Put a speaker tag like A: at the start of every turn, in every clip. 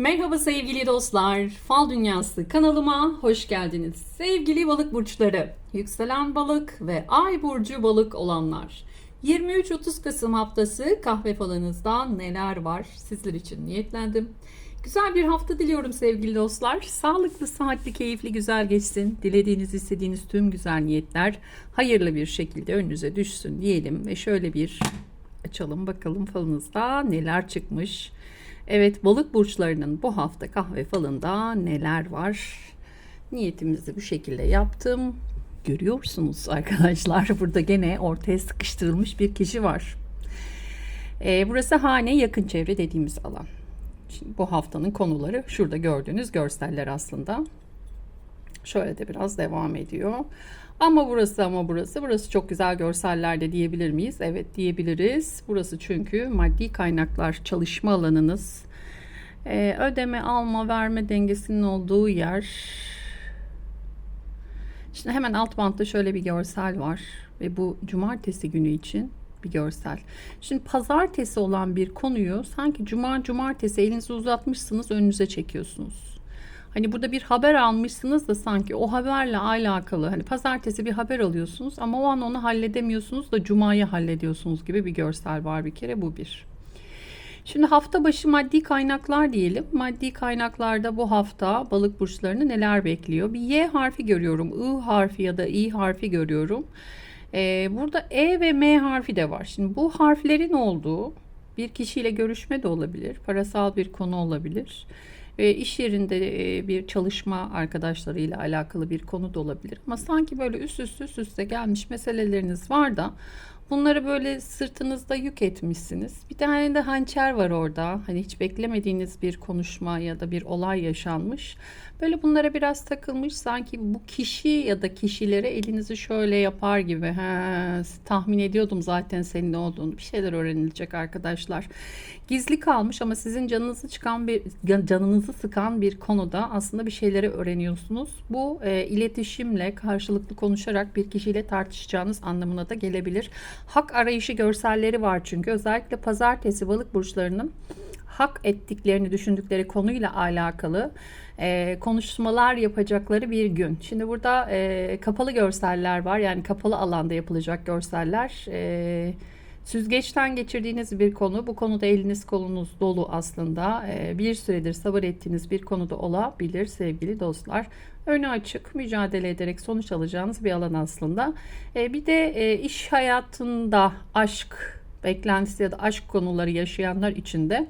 A: Merhaba sevgili dostlar. Fal Dünyası kanalıma hoş geldiniz. Sevgili balık burçları, yükselen balık ve ay burcu balık olanlar. 23-30 Kasım haftası kahve falınızda neler var sizler için niyetlendim. Güzel bir hafta diliyorum sevgili dostlar. Sağlıklı, saatli, keyifli, güzel geçsin. Dilediğiniz, istediğiniz tüm güzel niyetler hayırlı bir şekilde önünüze düşsün diyelim. Ve şöyle bir açalım bakalım falınızda neler çıkmış. Evet balık burçlarının bu hafta kahve falında neler var? Niyetimizi bu şekilde yaptım. Görüyorsunuz arkadaşlar burada gene ortaya sıkıştırılmış bir kişi var. Ee, burası hane yakın çevre dediğimiz alan. Şimdi bu haftanın konuları şurada gördüğünüz görseller aslında. Şöyle de biraz devam ediyor. Ama burası ama burası. Burası çok güzel görsellerde diyebilir miyiz? Evet diyebiliriz. Burası çünkü maddi kaynaklar çalışma alanınız. Ee, ödeme, alma, verme dengesinin olduğu yer. Şimdi hemen alt bantta şöyle bir görsel var. Ve bu cumartesi günü için bir görsel. Şimdi pazartesi olan bir konuyu sanki cuma cumartesi elinizi uzatmışsınız önünüze çekiyorsunuz. Hani burada bir haber almışsınız da sanki o haberle alakalı hani pazartesi bir haber alıyorsunuz ama o an onu halledemiyorsunuz da cumayı hallediyorsunuz gibi bir görsel var bir kere bu bir. Şimdi hafta başı maddi kaynaklar diyelim. Maddi kaynaklarda bu hafta balık burçlarını neler bekliyor? Bir Y harfi görüyorum. I harfi ya da I harfi görüyorum. Ee, burada E ve M harfi de var. Şimdi bu harflerin olduğu bir kişiyle görüşme de olabilir. Parasal bir konu olabilir. Ve iş yerinde e, bir çalışma arkadaşlarıyla alakalı bir konu da olabilir. Ama sanki böyle üst üste üst üste gelmiş meseleleriniz var da bunları böyle sırtınızda yük etmişsiniz. Bir tane de hançer var orada. Hani hiç beklemediğiniz bir konuşma ya da bir olay yaşanmış. Böyle bunlara biraz takılmış sanki bu kişi ya da kişilere elinizi şöyle yapar gibi. He, tahmin ediyordum zaten senin ne olduğunu. Bir şeyler öğrenilecek arkadaşlar. Gizli kalmış ama sizin canınızı çıkan bir canınızı sıkan bir konuda aslında bir şeyleri öğreniyorsunuz. Bu e, iletişimle karşılıklı konuşarak bir kişiyle tartışacağınız anlamına da gelebilir. Hak arayışı görselleri var çünkü özellikle pazartesi balık burçlarının hak ettiklerini düşündükleri konuyla alakalı e, konuşmalar yapacakları bir gün. Şimdi burada e, kapalı görseller var yani kapalı alanda yapılacak görseller. E, Süzgeçten geçirdiğiniz bir konu, bu konuda eliniz kolunuz dolu aslında. E, bir süredir sabır ettiğiniz bir konuda olabilir sevgili dostlar. Önü açık, mücadele ederek sonuç alacağınız bir alan aslında. E, bir de e, iş hayatında aşk beklentisi ya da aşk konuları yaşayanlar için de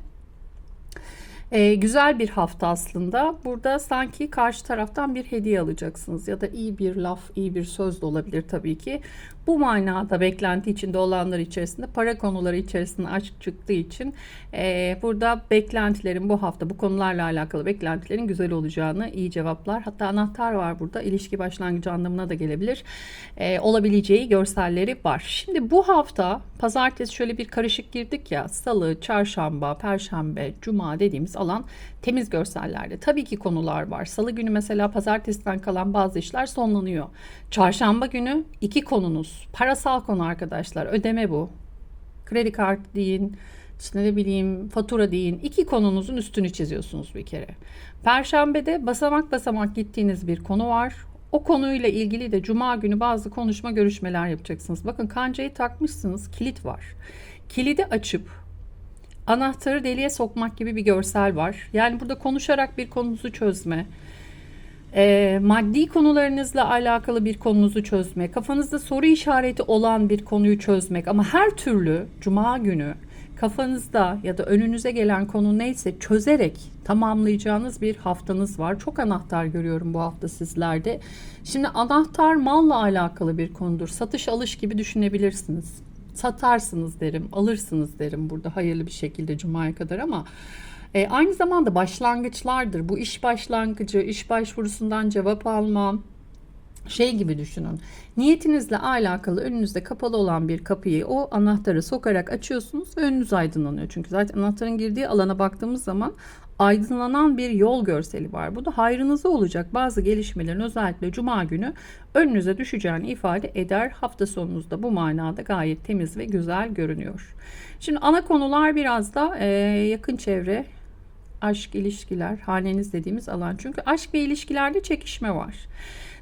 A: ee, güzel bir hafta aslında. Burada sanki karşı taraftan bir hediye alacaksınız ya da iyi bir laf, iyi bir söz de olabilir tabii ki. Bu manada beklenti içinde olanlar içerisinde para konuları içerisinde aşk çıktığı için e, burada beklentilerin bu hafta bu konularla alakalı beklentilerin güzel olacağını iyi cevaplar. Hatta anahtar var burada ilişki başlangıcı anlamına da gelebilir. E, olabileceği görselleri var. Şimdi bu hafta pazartesi şöyle bir karışık girdik ya salı, çarşamba, perşembe, cuma dediğimiz alan temiz görsellerde. Tabii ki konular var. Salı günü mesela pazartesiden kalan bazı işler sonlanıyor. Çarşamba günü iki konunuz. Parasal konu arkadaşlar. Ödeme bu. Kredi kartı deyin, işte ne bileyim fatura deyin. İki konunuzun üstünü çiziyorsunuz bir kere. Perşembede basamak basamak gittiğiniz bir konu var. O konuyla ilgili de cuma günü bazı konuşma görüşmeler yapacaksınız. Bakın kancayı takmışsınız, kilit var. Kilidi açıp anahtarı deliğe sokmak gibi bir görsel var. Yani burada konuşarak bir konunuzu çözme, e, maddi konularınızla alakalı bir konunuzu çözme, kafanızda soru işareti olan bir konuyu çözmek ama her türlü cuma günü kafanızda ya da önünüze gelen konu neyse çözerek tamamlayacağınız bir haftanız var. Çok anahtar görüyorum bu hafta sizlerde. Şimdi anahtar malla alakalı bir konudur. Satış alış gibi düşünebilirsiniz satarsınız derim, alırsınız derim burada hayırlı bir şekilde Cuma'ya kadar ama e, aynı zamanda başlangıçlardır. Bu iş başlangıcı, iş başvurusundan cevap almam, şey gibi düşünün. Niyetinizle alakalı önünüzde kapalı olan bir kapıyı o anahtarı sokarak açıyorsunuz ve önünüz aydınlanıyor. Çünkü zaten anahtarın girdiği alana baktığımız zaman aydınlanan bir yol görseli var. Bu da hayrınıza olacak bazı gelişmelerin özellikle cuma günü önünüze düşeceğini ifade eder. Hafta sonunuzda bu manada gayet temiz ve güzel görünüyor. Şimdi ana konular biraz da e, yakın çevre aşk, ilişkiler, haneniz dediğimiz alan. Çünkü aşk ve ilişkilerde çekişme var.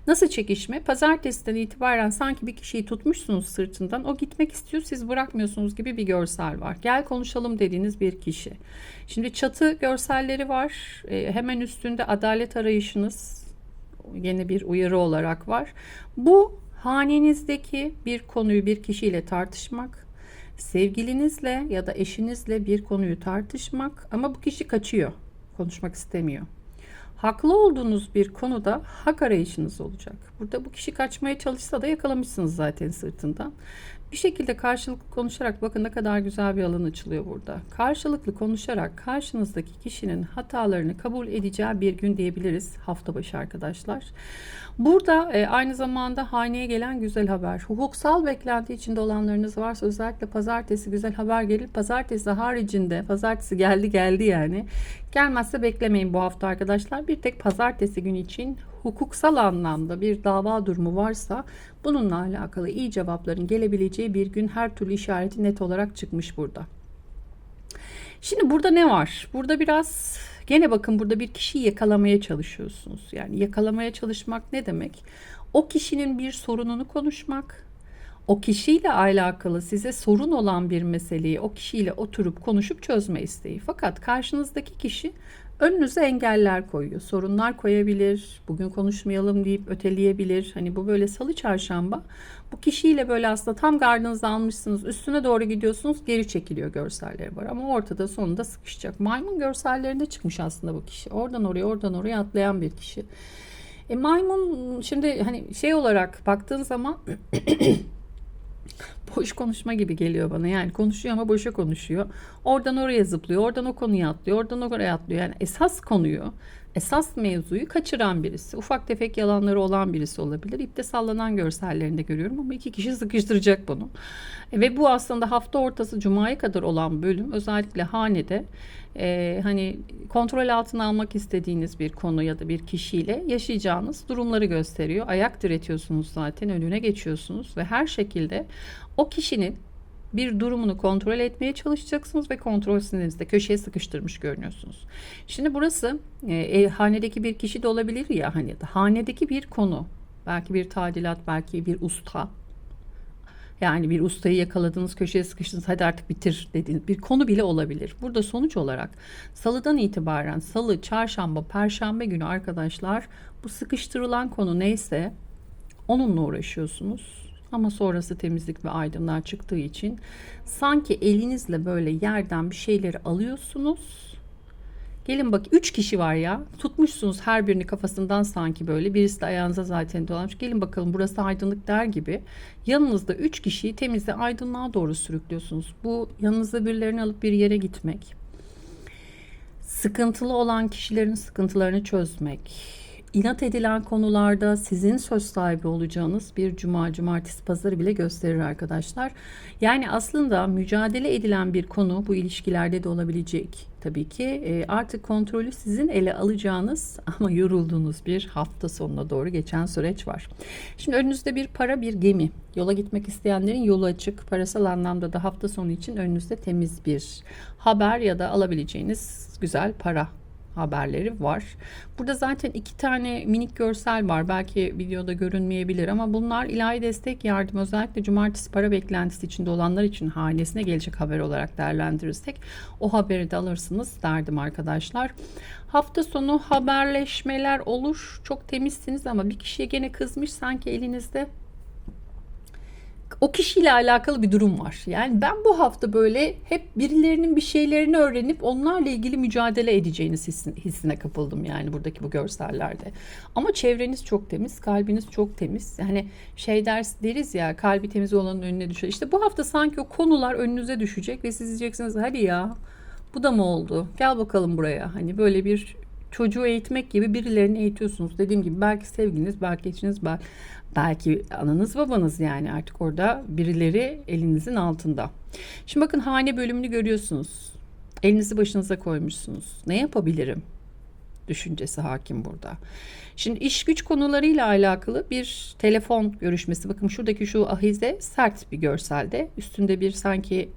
A: Nasıl çekişme? Pazartesiden itibaren sanki bir kişiyi tutmuşsunuz sırtından. O gitmek istiyor, siz bırakmıyorsunuz gibi bir görsel var. Gel konuşalım dediğiniz bir kişi. Şimdi çatı görselleri var. Ee, hemen üstünde adalet arayışınız yeni bir uyarı olarak var. Bu hanenizdeki bir konuyu bir kişiyle tartışmak, sevgilinizle ya da eşinizle bir konuyu tartışmak ama bu kişi kaçıyor. Konuşmak istemiyor. Haklı olduğunuz bir konuda hak arayışınız olacak. Burada bu kişi kaçmaya çalışsa da yakalamışsınız zaten sırtından. Bir şekilde karşılıklı konuşarak bakın ne kadar güzel bir alan açılıyor burada. Karşılıklı konuşarak karşınızdaki kişinin hatalarını kabul edeceği bir gün diyebiliriz hafta başı arkadaşlar. Burada e, aynı zamanda haneye gelen güzel haber. Hukuksal beklenti içinde olanlarınız varsa özellikle pazartesi güzel haber gelir. Pazartesi haricinde pazartesi geldi geldi yani. Gelmezse beklemeyin bu hafta arkadaşlar. Bir tek pazartesi günü için hukuksal anlamda bir dava durumu varsa bununla alakalı iyi cevapların gelebileceği bir gün her türlü işareti net olarak çıkmış burada. Şimdi burada ne var? Burada biraz gene bakın burada bir kişiyi yakalamaya çalışıyorsunuz. Yani yakalamaya çalışmak ne demek? O kişinin bir sorununu konuşmak, o kişiyle alakalı size sorun olan bir meseleyi o kişiyle oturup konuşup çözme isteği. Fakat karşınızdaki kişi önünüze engeller koyuyor. Sorunlar koyabilir. Bugün konuşmayalım deyip öteleyebilir. Hani bu böyle salı çarşamba bu kişiyle böyle aslında tam gardınızı almışsınız. Üstüne doğru gidiyorsunuz. Geri çekiliyor görselleri var. Ama ortada sonunda sıkışacak. Maymun görsellerinde çıkmış aslında bu kişi. Oradan oraya oradan oraya atlayan bir kişi. E maymun şimdi hani şey olarak baktığın zaman boş konuşma gibi geliyor bana. Yani konuşuyor ama boşa konuşuyor. Oradan oraya zıplıyor, oradan o konuya atlıyor, oradan oraya atlıyor. Yani esas konuyu, esas mevzuyu kaçıran birisi. Ufak tefek yalanları olan birisi olabilir. İpte sallanan görsellerinde görüyorum ama iki kişi sıkıştıracak bunu. E, ve bu aslında hafta ortası Cuma'ya kadar olan bölüm özellikle hanede e, hani kontrol altına almak istediğiniz bir konu ya da bir kişiyle yaşayacağınız durumları gösteriyor. Ayak diretiyorsunuz zaten önüne geçiyorsunuz ve her şekilde o kişinin bir durumunu kontrol etmeye çalışacaksınız ve kontrol sinirinizde köşeye sıkıştırmış görünüyorsunuz. Şimdi burası e, e, hanedeki bir kişi de olabilir ya hani hanedeki bir konu belki bir tadilat belki bir usta yani bir ustayı yakaladınız, köşeye sıkıştınız, hadi artık bitir dediğiniz bir konu bile olabilir. Burada sonuç olarak salıdan itibaren salı, çarşamba, perşembe günü arkadaşlar bu sıkıştırılan konu neyse onunla uğraşıyorsunuz. Ama sonrası temizlik ve aydınlığa çıktığı için sanki elinizle böyle yerden bir şeyleri alıyorsunuz Gelin bak 3 kişi var ya. Tutmuşsunuz her birini kafasından sanki böyle. Birisi de ayağınıza zaten dolanmış. Gelin bakalım burası aydınlık der gibi. Yanınızda 3 kişiyi temizle aydınlığa doğru sürüklüyorsunuz. Bu yanınızda birilerini alıp bir yere gitmek. Sıkıntılı olan kişilerin sıkıntılarını çözmek inat edilen konularda sizin söz sahibi olacağınız bir cuma, cumartesi, pazarı bile gösterir arkadaşlar. Yani aslında mücadele edilen bir konu bu ilişkilerde de olabilecek. Tabii ki e, artık kontrolü sizin ele alacağınız ama yorulduğunuz bir hafta sonuna doğru geçen süreç var. Şimdi önünüzde bir para, bir gemi. Yola gitmek isteyenlerin yolu açık. Parasal anlamda da hafta sonu için önünüzde temiz bir haber ya da alabileceğiniz güzel para haberleri var. Burada zaten iki tane minik görsel var. Belki videoda görünmeyebilir ama bunlar ilahi destek yardım özellikle cumartesi para beklentisi içinde olanlar için hanesine gelecek haber olarak değerlendirirsek o haberi de alırsınız derdim arkadaşlar. Hafta sonu haberleşmeler olur. Çok temizsiniz ama bir kişiye gene kızmış sanki elinizde o kişiyle alakalı bir durum var. Yani ben bu hafta böyle hep birilerinin bir şeylerini öğrenip onlarla ilgili mücadele edeceğiniz hissine kapıldım yani buradaki bu görsellerde. Ama çevreniz çok temiz, kalbiniz çok temiz. Yani şey ders deriz ya kalbi temiz olanın önüne düşer. İşte bu hafta sanki o konular önünüze düşecek ve siz diyeceksiniz hadi ya bu da mı oldu? Gel bakalım buraya. Hani böyle bir çocuğu eğitmek gibi birilerini eğitiyorsunuz. Dediğim gibi belki sevginiz, belki eşiniz, belki Belki ananız babanız yani artık orada birileri elinizin altında. Şimdi bakın hane bölümünü görüyorsunuz. Elinizi başınıza koymuşsunuz. Ne yapabilirim? Düşüncesi hakim burada. Şimdi iş güç konularıyla alakalı bir telefon görüşmesi. Bakın şuradaki şu ahize sert bir görselde. Üstünde bir sanki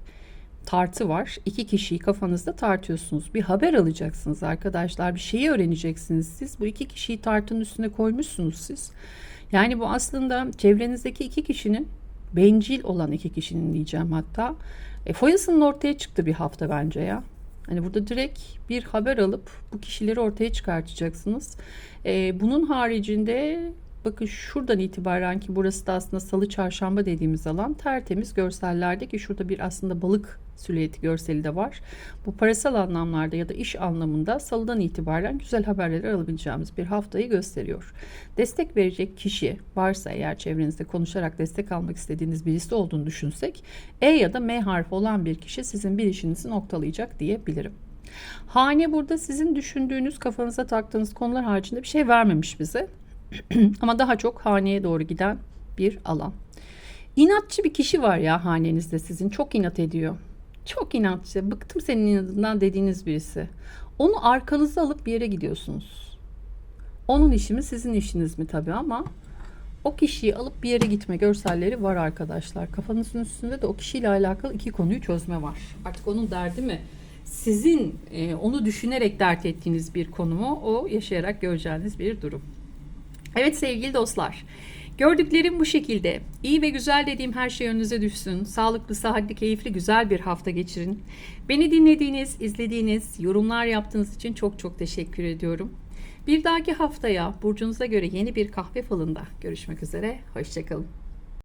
A: tartı var. İki kişiyi kafanızda tartıyorsunuz. Bir haber alacaksınız arkadaşlar. Bir şeyi öğreneceksiniz siz. Bu iki kişiyi tartının üstüne koymuşsunuz siz. Yani bu aslında çevrenizdeki iki kişinin bencil olan iki kişinin diyeceğim hatta. E, foyasının ortaya çıktı bir hafta bence ya. Hani burada direkt bir haber alıp bu kişileri ortaya çıkartacaksınız. E, bunun haricinde bakın şuradan itibaren ki burası da aslında salı çarşamba dediğimiz alan tertemiz görsellerde ki şurada bir aslında balık silüeti görseli de var. Bu parasal anlamlarda ya da iş anlamında salıdan itibaren güzel haberleri alabileceğimiz bir haftayı gösteriyor. Destek verecek kişi varsa eğer çevrenizde konuşarak destek almak istediğiniz birisi olduğunu düşünsek E ya da M harfi olan bir kişi sizin bir işinizi noktalayacak diyebilirim. Hane burada sizin düşündüğünüz kafanıza taktığınız konular haricinde bir şey vermemiş bize. Ama daha çok haneye doğru giden bir alan. İnatçı bir kişi var ya hanenizde sizin. Çok inat ediyor. Çok inatçı. Bıktım senin inadından dediğiniz birisi. Onu arkanıza alıp bir yere gidiyorsunuz. Onun işi mi sizin işiniz mi tabii ama o kişiyi alıp bir yere gitme görselleri var arkadaşlar. Kafanızın üstünde de o kişiyle alakalı iki konuyu çözme var. Artık onun derdi mi? Sizin e, onu düşünerek dert ettiğiniz bir konu mu? O yaşayarak göreceğiniz bir durum. Evet sevgili dostlar. Gördüklerim bu şekilde. İyi ve güzel dediğim her şey önünüze düşsün. Sağlıklı, sıhhatli, keyifli, güzel bir hafta geçirin. Beni dinlediğiniz, izlediğiniz, yorumlar yaptığınız için çok çok teşekkür ediyorum. Bir dahaki haftaya burcunuza göre yeni bir kahve falında görüşmek üzere. Hoşçakalın.